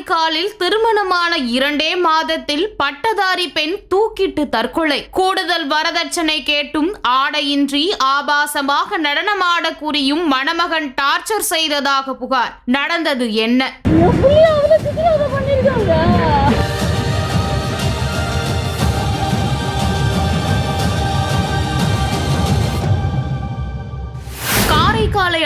காரைக்காலில் திருமணமான இரண்டே மாதத்தில் பட்டதாரி பெண் தூக்கிட்டு தற்கொலை. கூடுதல் வரதட்சணை கேட்டும் ஆடையின்றி ஆபாசமாக நடனமாட கூறியும் மணமகன் டார்ச்சர் செய்ததாக புகார். நடந்தது என்ன?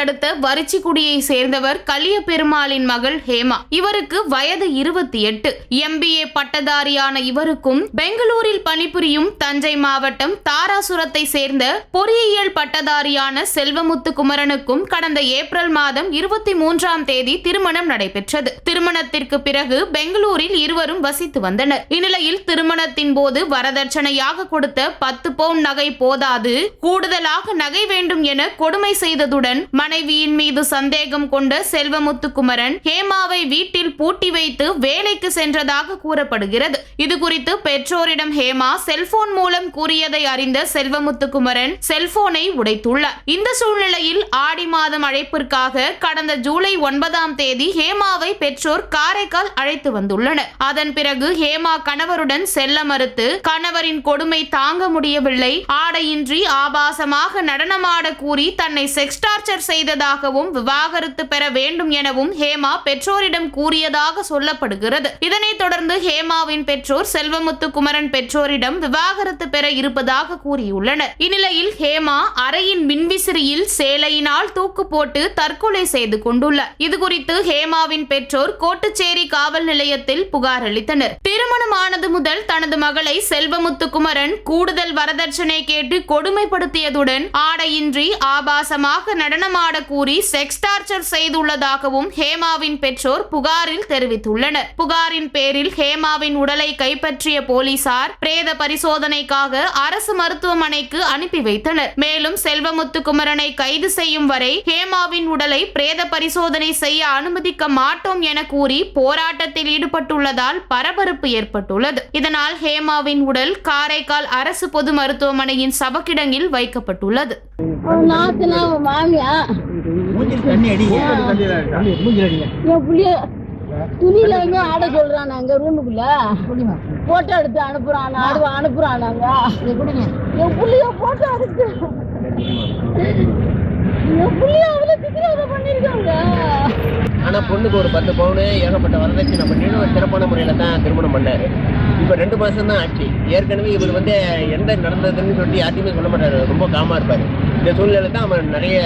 அடுத்த வரிச்சிக்குடியை சேர்ந்தவர் கலிய பெருமாளின் மகள் ஹேமா. இவருக்கு வயது இருபத்தி எட்டு. எம்பிஏ பட்டதாரியான இவருக்கும் பெங்களூரில் பணிபுரியும் தஞ்சை மாவட்டம் தாராசுரத்தை சேர்ந்த பொறியியல் பட்டதாரியான செல்வமுத்து குமரனுக்கும் கடந்த ஏப்ரல் மாதம் இருபத்தி மூன்றாம் தேதி திருமணம் நடைபெற்றது. திருமணத்திற்கு பிறகு பெங்களூரில் இருவரும் வசித்து வந்தனர். இந்நிலையில் திருமணத்தின் போது வரதட்சணையாக கொடுத்த பத்து பவுன் நகை போதாது கூடுதலாக நகை வேண்டும் என கொடுமை செய்ததுடன் மனைவியின் மீது சந்தேகம் கொண்ட செல்வமுத்துக்குமரன் ஹேமாவை வீட்டில் பூட்டி வைத்து வேலைக்கு சென்றதாக கூறப்படுகிறது. இது குறித்து பெற்றோரிடம் ஹேமா செல்போன் மூலம் கூறியதை அறிந்த செல்வமுத்துக்குமரன் செல்போனை உடைத்துள்ளார். இந்த சூழ்நிலையில் ஆடி மாதம் அழைப்பிற்காக கடந்த ஜூலை ஒன்பதாம் தேதி ஹேமாவை பெற்றோர் காரைக்கால் அழைத்து வந்துள்ளனர். அதன் பிறகு ஹேமா கணவருடன் செல்ல மறுத்து கணவரின் கொடுமை தாங்க முடியவில்லை. ஆடையின்றி ஆபாசமாக நடனமாட கூறி தன்னை செக்ஸ் டார்ச்சர் செய்ததாகவும் விவாகரத்து பெற வேண்டும் எனவும் ஹேமா பெற்றோரிடம் கூறியதாக சொல்லப்படுகிறது. இதனைத் தொடர்ந்து ஹேமாவின் பெற்றோர் செல்வமுத்து குமரன் பெற்றோரிடம் விவாகரத்து பெற இருப்பதாக கூறியுள்ளனர். இந்நிலையில் ஹேமா அறையின் மின்விசிறியில் சேலையினால் தூக்கு போட்டு தற்கொலை செய்து கொண்டுள்ளார். இதுகுறித்து ஹேமாவின் பெற்றோர் கோட்டுச்சேரி காவல் நிலையத்தில் புகார் அளித்தனர். திருமணமானது முதல் தனது மகளை செல்வமுத்து குமரன் கூடுதல் வரதட்சணை கேட்டு கொடுமைப்படுத்தியதுடன் ஆடையின்றி ஆபாசமாக நடனமாட கூறி செக்ஸ் டார்ச்சர் செய்துள்ளதாகவும் ஹேமாவின் பெற்றோர் புகாரில் தெரிவித்துள்ளனர். புகாரின் பேரில் ஹேமாவின் உடலை கைப்பற்றிய போலீசார் பிரேத பரிசோதனைக்காக அரசு மருத்துவமனைக்கு அனுப்பி வைத்தனர். மேலும் செல்வமுத்து குமரனை கைது செய்யும் வரை ஹேமாவின் உடலை பிரேத பரிசோதனை செய்ய அனுமதிக்க மாட்டோம் என கூறி போராட்டத்தில் ஈடுபட்டுள்ளதால் பரபரப்பு ஏற்பட்டுள்ளது. இதனால் ஹேமாவின் உடல் காரைக்கால் அரசு பொது மருத்துவமனையின் சபக்கிடங்கில் வைக்கப்பட்டுள்ளது. அவன் நாத்துனா அவன் மாமியா மூஞ்சில் தண்ணி அடிங்க மூஞ்சில் அடிங்க. என் புள்ளிய துணியில இருந்து ஆட சொல்றான் நாங்க ரூமுக்குள்ள போட்டோ எடுத்து அனுப்புறான் ஆடு அனுப்புறான் நாங்க என் புள்ளிய போட்டோ எடுத்து. என் புள்ளிய அவ்வளவு சித்திரவதை பண்ணிருக்காங்க. ஆனா பொண்ணுக்கு ஒரு பத்து பவுனு ஏகப்பட்ட வரதட்சணை பண்ணிட்டு ஒரு சிறப்பான முறையில தான் திருமணம் பண்ணாரு. இப்போ ரெண்டு மாதம் தான் ஆச்சு. ஏற்கனவே இவர் வந்து எந்த நடந்ததுன்னு சொல்லி யார்ட்டையுமே சொல்ல மாட்டார். ரொம்ப காமா இருப்பார். இந்த சூழ்நிலை தான் அவன் நிறைய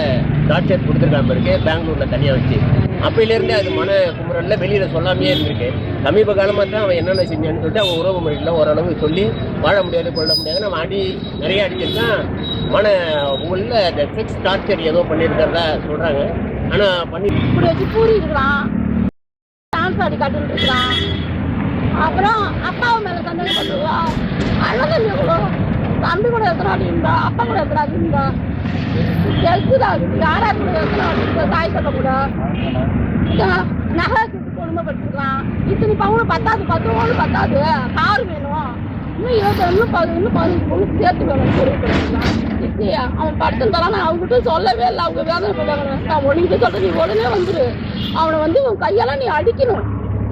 டார்ச்சர் கொடுத்துருக்காம இருக்கு. பெங்களூரில் தனியாக வச்சு. அப்பையிலேருந்தே அது மன குமுறல்ல வெளியில் சொல்லாமையே இருந்திருக்கு. சமீப காலமாக தான் அவன் என்னென்ன செஞ்சான்னு சொல்லிட்டு அவன் உறவு முறையில் ஓரளவு சொல்லி வாழ முடியாது கொள்ள முடியாதுன்னு அவன் அடி நிறைய அடிச்சிருக்கான் மன உள்ள இந்த செக்ஸ் டார்ச்சர் ஏதோ பண்ணியிருக்கிறதா சொல்கிறாங்க ஆனால் பண்ணி இப்படி வச்சு பூரி டான்ஸ் ஆடி காட்டுன்னு இருக்கலாம். அப்புறம் அப்பாவை மேலே மேல சந்தேகப்படுவா அண்ணன் தம்பி கூட தம்பி கூட எத்தனை ஆடி இருந்தா அப்பா கூட எத்தனை ஆடி இருந்தா? எல்சுதா யாரா கூட எத்தனை ஆடி இருந்தா? தாய் சொல்ல கூட. நகை சுட்டு இத்தனை பவுன் பத்தாது பத்து பவுன் பத்தாது. கார் வேணும். இன்னும் இருபத்தி இன்னும் பது இன்னும் பதினஞ்சு பவுன் சேர்த்து வேணும். கொடுக்கலாம் இல்லையா? அவன் படுத்திருந்தாலும் நான் அவங்ககிட்ட சொல்லவே இல்லை. அவங்க வேதனை போடுவாங்க நான் ஒழுங்கு சொல்றேன். நீ உடனே வந்துரு. அவனை வந்து உன் கையெல்லாம் நீ அடிக்கணும்.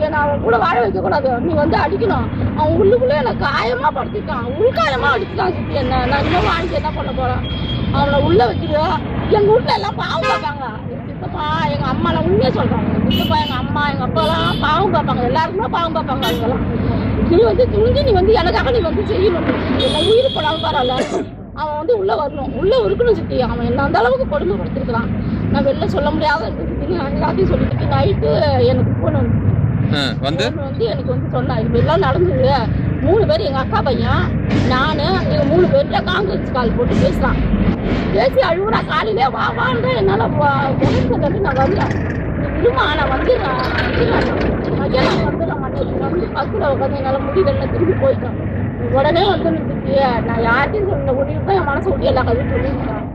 என்னை அவன் கூட வாழ வைக்கக்கூடாது. நீ வந்து அடிக்கணும். அவன் உள்ளுக்குள்ளே என்னை காயமாக படுத்திட்டான். உள்காயமாக அடிச்சுட்டான் சித்தி. என்ன நான் இன்னும் வாங்கி என்ன பண்ண போகிறான் அவனை உள்ளே வச்சுட்டு எங்கள் ஊரில் எல்லாம் பாவம் பார்ப்பாங்க. எங்க சித்தப்பா எங்கள் அம்மாலாம் உண்மையை சொல்கிறாங்க சித்தப்பா எங்கள் அம்மா எங்கள் அப்பா பாவம் பார்ப்பாங்க. எல்லாருக்குமே பாவம் பார்ப்பாங்க அவங்கெல்லாம். நீ வந்து துணிஞ்சு நீ வந்து எனக்காக நீ வந்து செய்யணும். என்ன உயிர் போடாமல் பரவாயில்ல. அவன் வந்து உள்ளே வரணும். உள்ளே இருக்கணும் சித்தி. அவன் என்ன அந்த அளவுக்கு கொடுமைப்படுத்திருக்கிறான். நான் வெளில சொல்ல முடியாத இருக்குது. எல்லாத்தையும் சொல்லிட்டு நைட்டு எனக்கு போன் வந்து வந்து? வந்து எனக்கு வந்து சொன்னா இது எல்லாம் நடந்தது. மூணு பேர் எங்க அக்கா பையன் நானு எங்க மூணு பேர்ல காங்கிரஸ் கால் போட்டு பேசுறான் பேசி அழுவுறா காலையிலே வா வான்ற என்னால உடம்பு நான் வரல. நீ நான் வந்துடுறேன் வந்துடுறேன். மதியம் நான் மாட்டேன் வந்து பஸ்ஸில் உட்காந்து என்னால் முடியல திரும்பி போயிட்டேன். உடனே வந்து நான் யார்ட்டையும் சொன்ன முடிவு தான் என் மனசு ஒட்டி எல்லா கதையும் சொல்லியிருக்கேன்